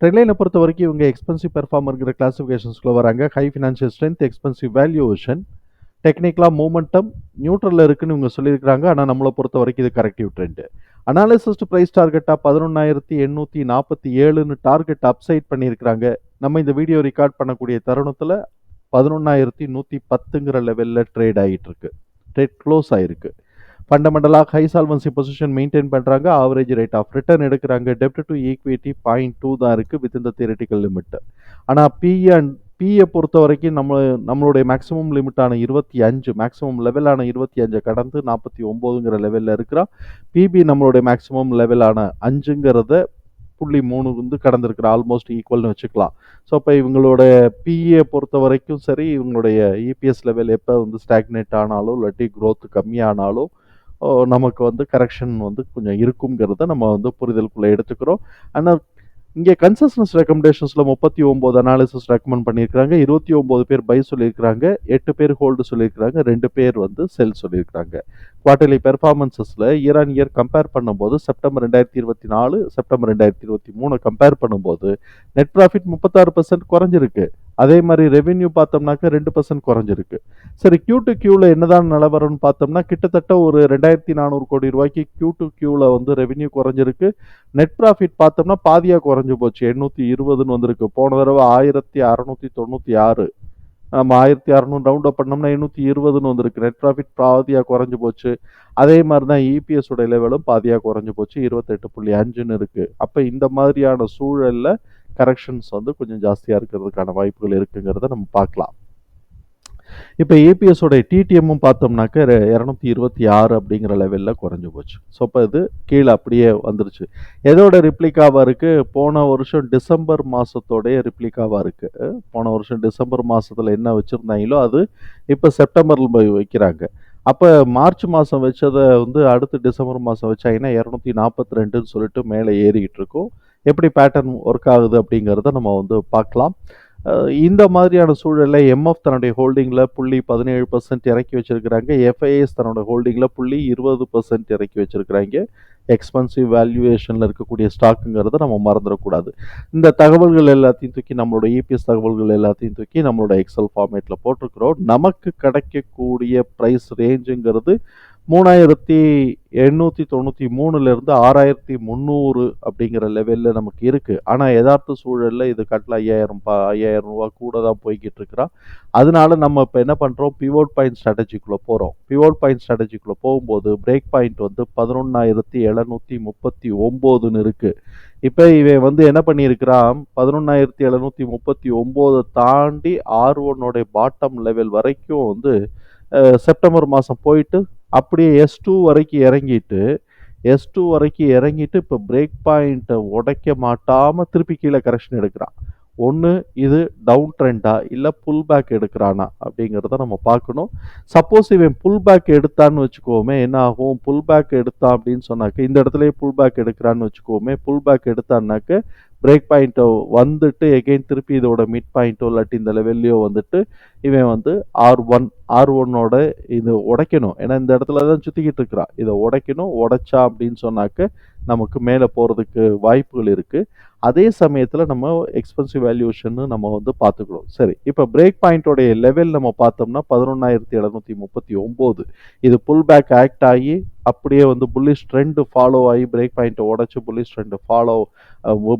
ட்ரெட்லைனை பொறுத்த வரைக்கும் இவங்க எக்ஸ்பென்சிவ் பெர்ஃபார்மருங்கிற கிளாஸிஃபிகேஷன்ஸ்குள்ளே வராங்க. High financial strength expensive valuation டெக்னிக்கலாக மூமெண்டம் நியூட்ரலில் இருக்குன்னு இவங்க சொல்லியிருக்காங்க ஆனால் நம்மளை பொறுத்த வரைக்கும் இது கரெக்டிவ் ட்ரெண்டு அனாலிசிஸ்ட் ப்ரைஸ் டார்கெட்டாக பதினொன்றாயிரத்தி எண்ணூற்றி நாற்பத்தி ஏழுன்னு டார்கெட் அப்சைட் பண்ணியிருக்கிறாங்க. நம்ம இந்த வீடியோ ரெக்கார்ட் பண்ணக்கூடிய தருணத்தில் பதினொன்றாயிரத்தி நூற்றி பத்துங்கிற லெவலில் ட்ரேட் ஆகிட்டு இருக்கு ட்ரேட் க்ளோஸ் ஆகிருக்கு ஃபண்டமெண்டலாக ஹை சால்வன்சி பொசிஷன் மெயின்டைன் பண்ணுறாங்க ஆவரேஜ் ரேட் ஆஃப் ரிட்டர்ன் எடுக்கிறாங்க. டெப்ட் டு ஈக்விட்டி பாயிண்ட் டூ தான் இருக்குது வித் இந்த தியரட்டிக்கல் லிமிட் ஆனால் பிஏ அண்ட் பிஏ பொறுத்த வரைக்கும் நம்ம நம்மளுடைய மேக்ஸிமம் லிமிட்டான இருபத்தி அஞ்சு மேக்ஸிமம் லெவலான இருபத்தி அஞ்சை கடந்து நாற்பத்தி ஒம்போதுங்கிற லெவலில் இருக்கிறோம் பிபி நம்மளுடைய மேக்ஸிமம் லெவலான அஞ்சுங்கிறத புள்ளி மூணு வந்து கடந்திருக்கிற ஆல்மோஸ்ட் ஈக்குவல்னு வச்சுக்கலாம். ஸோ இப்போ இவங்களோட பிஏ பொறுத்த வரைக்கும் சரி இவங்களுடைய இபிஎஸ் லெவல் எப்போ வந்து ஸ்டாக்னேட் ஆனாலும் இல்லாட்டி க்ரோத் கம்மியானாலும் நமக்கு வந்து கரெக்ஷன் வந்து கொஞ்சம் இருக்குங்கிறத நம்ம வந்து புரிதலுக்குள்ளே எடுத்துக்கிறோம். ஆனால் இங்கே கன்சஸ்னஸ் ரெக்கமெண்டேஷன்ஸில் முப்பத்தி ஒம்பது அனாலிசிஸ் ரெக்கமெண்ட் பண்ணியிருக்கிறாங்க. இருபத்தி ஒம்பது பேர் பை சொல்லியிருக்கிறாங்க. எட்டு பேர் ஹோல்டு சொல்லியிருக்கிறாங்க. ரெண்டு பேர் வந்து செல் சொல்லியிருக்கிறாங்க. குவார்டர்லி பெர்ஃபார்மன்சஸில் இயர் ஆன் இயர் கம்பேர் பண்ணும்போது செப்டம்பர் ரெண்டாயிரத்தி இருபத்தி நாலு செப்டம்பர் ரெண்டாயிரத்தி இருபத்தி மூணு கம்பேர் பண்ணும்போது நெட் ப்ராஃபிட் முப்பத்தாறு பர்சன்ட் குறைஞ்சிருக்கு. அதே மாதிரி ரெவென்யூ பார்த்தோம்னாக்க ரெண்டு பர்சன்ட் குறைஞ்சிருக்கு. சரி கியூ டு கியூவில் என்னதான் நிலவரம்னு பார்த்தோம்னா கிட்டத்தட்ட ஒரு ரெண்டாயிரத்தி நானூறு கோடி ரூபாய்க்கு கியூ டு கியூவில் வந்து ரெவென்யூ குறைஞ்சிருக்கு. நெட் ப்ராஃபிட் பார்த்தோம்னா பாதியாக குறைஞ்சி போச்சு. எண்ணூற்றி இருபதுன்னு வந்திருக்கு. போன தடவை ஆயிரத்தி அறநூற்றி தொண்ணூற்றி ஆறு. நம்ம ஆயிரத்தி அறநூறு ரவுண்ட் அப் பண்ணோம்னா எண்ணூற்றி இருபதுன்னு வந்திருக்கு. நெட் ப்ராஃபிட் பாதியாக குறைஞ்சு போச்சு. அதே மாதிரி தான் இபிஎஸ் உடைய லெவலும் பாதியாக குறைஞ்சி போச்சு. இருபத்தெட்டு புள்ளி அஞ்சுன்னு இருக்குது அப்போ இந்த மாதிரியான சூழலில் கரெக்ஷன்ஸ் வந்து கொஞ்சம் ஜாஸ்தியாக இருக்கிறதுக்கான வாய்ப்புகள் இருக்குங்கிறத நம்ம பார்க்கலாம். இப்போ ஏபிஎஸோடைய டிடிஎம்மும் பார்த்தோம்னாக்க இரநூத்தி இருபத்தி ஆறு அப்படிங்கிற லெவலில் குறைஞ்சி போச்சு. ஸோ இப்போ இது கீழே அப்படியே வந்துருச்சு. எதோட ரிப்ளிகாவாக இருக்குது போன வருஷம் டிசம்பர் மாதத்தோடைய ரிப்ளிகாவாக இருக்குது போன வருஷம் டிசம்பர் மாதத்தில் என்ன வச்சுருந்தாங்களோ அது இப்போ செப்டம்பரில் போய் வைக்கிறாங்க. அப்போ மார்ச் மாதம் வச்சதை வந்து அடுத்து டிசம்பர் மாதம் வச்சாங்கன்னா இரநூத்தி நாற்பத்தி ரெண்டுன்னு சொல்லிட்டு மேலே ஏறிக்கிட்டு இருக்கும். எப்படி பேட்டர்ன் ஒர்க் ஆகுது அப்படிங்கிறத நம்ம வந்து பார்க்கலாம். இந்த மாதிரியான சூழலில் எம்எஃப் தன்னுடைய ஹோல்டிங்கில் புள்ளி பதினேழு பர்சன்ட் இறக்கி வச்சிருக்கிறாங்க. எஃப்ஐஎஸ் தன்னோட ஹோல்டிங்கில் புள்ளி இருபது பர்சன்ட் இறக்கி வச்சிருக்கிறாங்க. எக்ஸ்பென்சிவ் வேல்யூவேஷனில் இருக்கக்கூடிய ஸ்டாக்குங்கிறத நம்ம மறந்துடக்கூடாது. இந்த தகவல்கள் எல்லாத்தையும் தூக்கி நம்மளோட இபிஎஸ் தகவல்கள் எல்லாத்தையும் தூக்கி நம்மளோட எக்ஸல் ஃபார்மேட்டில் போட்டிருக்கிறோம். நமக்கு கிடைக்கக்கூடிய ப்ரைஸ் ரேஞ்சுங்கிறது மூணாயிரத்தி எண்ணூற்றி தொண்ணூற்றி மூணுலேருந்து ஆறாயிரத்தி முந்நூறு அப்படிங்கிற லெவலில் நமக்கு இருக்குது ஆனால் யதார்த்த சூழலில் இது கட்டில் ஐயாயிரம் பா ஐயாயிரம் ரூபா கூட தான் போய்கிட்டு இருக்கிறா. அதனால நம்ம இப்போ என்ன பண்ணுறோம் பிவோட் பாயிண்ட் ஸ்ட்ராட்டஜிக்குள்ளே போகிறோம் பிவோட் பாயிண்ட் ஸ்ட்ராட்டஜிக்குள்ளே போகும்போது பிரேக் பாயிண்ட் வந்து பதினொன்றாயிரத்தி எழுநூற்றி முப்பத்தி ஒம்போதுன்னு இருக்குது இப்போ இவன் வந்து என்ன பண்ணியிருக்கிறான் பதினொன்றாயிரத்தி எழுநூற்றி முப்பத்தி ஒம்போதை தாண்டி ஆர் ஒன்னோடைய பாட்டம் லெவல் வரைக்கும் வந்து செப்டம்பர் மாதம் போயிட்டு அப்படியே எஸ் டூ வரைக்கும் இறங்கிட்டு எஸ் டூ வரைக்கும் இறங்கிட்டு இப்போ பிரேக் பாயிண்ட்டை உடைக்க மாட்டாமல் திருப்பி கீழே கரெக்ஷன் எடுக்கிறான். ஒன்று இது டவுன் ட்ரெண்டா இல்லை புல் பேக் எடுக்கிறானா? அப்படிங்கிறத நம்ம பார்க்கணும். சப்போஸ் இவன் புல் பேக் எடுத்தான்னு வச்சுக்கோமே என்ன ஆகும்? புல் பேக் எடுத்தான் அப்படின்னு சொன்னாக்க இந்த இடத்துலயே புல் பேக் எடுக்கிறான்னு வச்சுக்கோமே புல் பேக் எடுத்தான்னாக்க பிரேக் பாயிண்ட்டோ வந்துட்டு எகெயின் திருப்பி இதோட மிட் பாயிண்ட்டோ இல்லாட்டி இந்த லெவல்லையோ வந்துட்டு இவன் வந்து ஆர் ஒன் ஆர் ஒன்னோட இது உடைக்கணும். ஏன்னா இந்த இடத்துல தான் சுற்றிக்கிட்டு இருக்கிறான் இதை உடைக்கணும் உடைச்சா அப்படின்னு சொன்னாக்க நமக்கு மேலே போகிறதுக்கு வாய்ப்புகள் இருக்குது அதே சமயத்தில் நம்ம எக்ஸ்பென்சிவ் வேல்யூஷன் நம்ம வந்து பார்த்துக்கிறோம் சரி இப்போ பிரேக் பாயிண்டோடைய லெவல் நம்ம பார்த்தோம்னா பதினொன்றாயிரத்தி எழுநூற்றி முப்பத்தி ஒம்பது. இது புல் பேக் ஆக்ட் ஆகி அப்படியே வந்து புல்லிஷ் ட்ரெண்டு ஃபாலோ ஆகி பிரேக் பாயிண்ட்டை உடச்சி bullish trend follow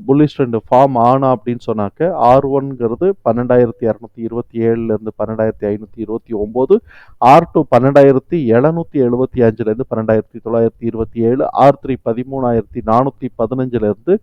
bullish trend form ஆனா அப்படின்னு சொன்னாக்க ஆர் ஒன்ங்கிறது பன்னெண்டாயிரத்தி இரநூத்தி இருபத்தி ஏழுலேருந்து பன்னெண்டாயிரத்தி ஐநூற்றி இருபத்தி ஒம்பது ஆர் டூ பன்னெண்டாயிரத்தி எழுநூற்றி எழுபத்தி அஞ்சுலேருந்து பன்னெண்டாயிரத்தி தொள்ளாயிரத்தி இருபத்தி ஏழு ஆர் த்ரீ பதிமூணாயிரத்தி நானூற்றி பதினஞ்சுலேருந்து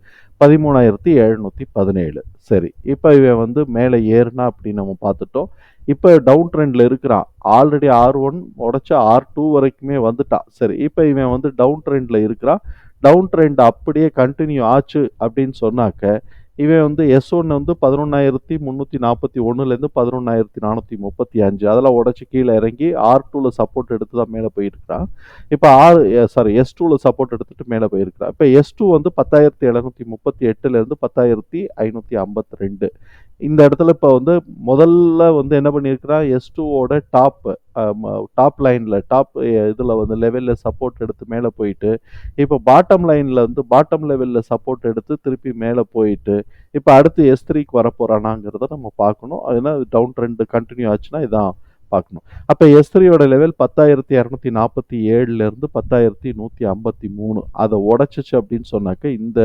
பதிமூணாயிரத்தி எழுநூற்றி பதினேழு. சரி இப்போ இவன் வந்து மேலே ஏறுனா அப்படின்னு நம்ம பார்த்துட்டோம். இப்போ டவுன் ட்ரெண்டில் இருக்கிறான். ஆல்ரெடி ஆர் ஒன் உடச்சி ஆர் டூ வரைக்குமே வந்துட்டான். சரி இப்போ இவன் வந்து டவுன் ட்ரெண்டில் இருக்கிறான். டவுன் ட்ரெண்ட் அப்படியே கண்டினியூ ஆச்சு அப்படின்னு சொன்னாக்க இவன் வந்து எஸ் ஒன்று வந்து பதினொன்றாயிரத்தி முந்நூற்றி நாற்பத்தி ஒன்றுலேருந்து பதினொன்றாயிரத்தி நானூற்றி முப்பத்தி அஞ்சு. அதெல்லாம் உடச்சி கீழே இறங்கி ஆர் டூவில் சப்போர்ட் எடுத்து தான் மேலே போயிருக்கிறான். இப்போ ஆர் சாரி எஸ் டூவில் சப்போர்ட் எடுத்துட்டு மேலே போயிருக்கிறான். இப்போ எஸ் டூ வந்து பத்தாயிரத்தி எழுநூற்றி முப்பத்தி எட்டுலேருந்து பத்தாயிரத்தி ஐநூற்றி ஐம்பத்தி ரெண்டு. இந்த இடத்துல இப்போ வந்து முதல்ல வந்து என்ன பண்ணியிருக்கிறான்? எஸ் டூவோட டாப் டாப் லைனில் டாப் இதில் வந்து லெவலில் சப்போர்ட் எடுத்து மேலே போயிட்டு இப்போ பாட்டம் லைனில் வந்து பாட்டம் லெவலில் சப்போர்ட் எடுத்து திருப்பி மேலே போயிட்டு இப்போ அடுத்து எஸ் த்ரீக்கு வரப்போகிறானாங்கிறத நம்ம பார்க்கணும். ஏன்னா டவுன் ட்ரெண்ட் கண்டினியூ ஆச்சுன்னா இதான் பார்க்கணும். அப்போ எஸ் த்ரீயோட லெவல் பத்தாயிரத்தி இரநூத்தி நாற்பத்தி ஏழுலேருந்து பத்தாயிரத்தி நூற்றி ஐம்பத்தி மூணு. அதை உடச்சிச்சு அப்படின்னு சொன்னாக்க இந்த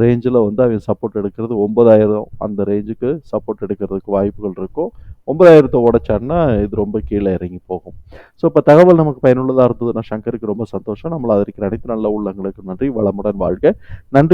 ரேஞ்சில் வந்து அவன் சப்போர்ட் எடுக்கிறது ஒன்பதாயிரம். அந்த ரேஞ்சுக்கு சப்போர்ட் எடுக்கிறதுக்கு வாய்ப்புகள் இருக்கும். ஒன்பதாயிரத்தை உடைச்சான்னா இது ரொம்ப கீழே இறங்கி போகும். ஸோ இப்போ தகவல் நமக்கு பயனுள்ளதாக இருந்ததுன்னா சங்கருக்கு ரொம்ப சந்தோஷம். நம்மளை அதற்கு அனைத்து நல்ல உள்ளங்களுக்கு நன்றி. வளமுடன் வாழ்க. நன்றி.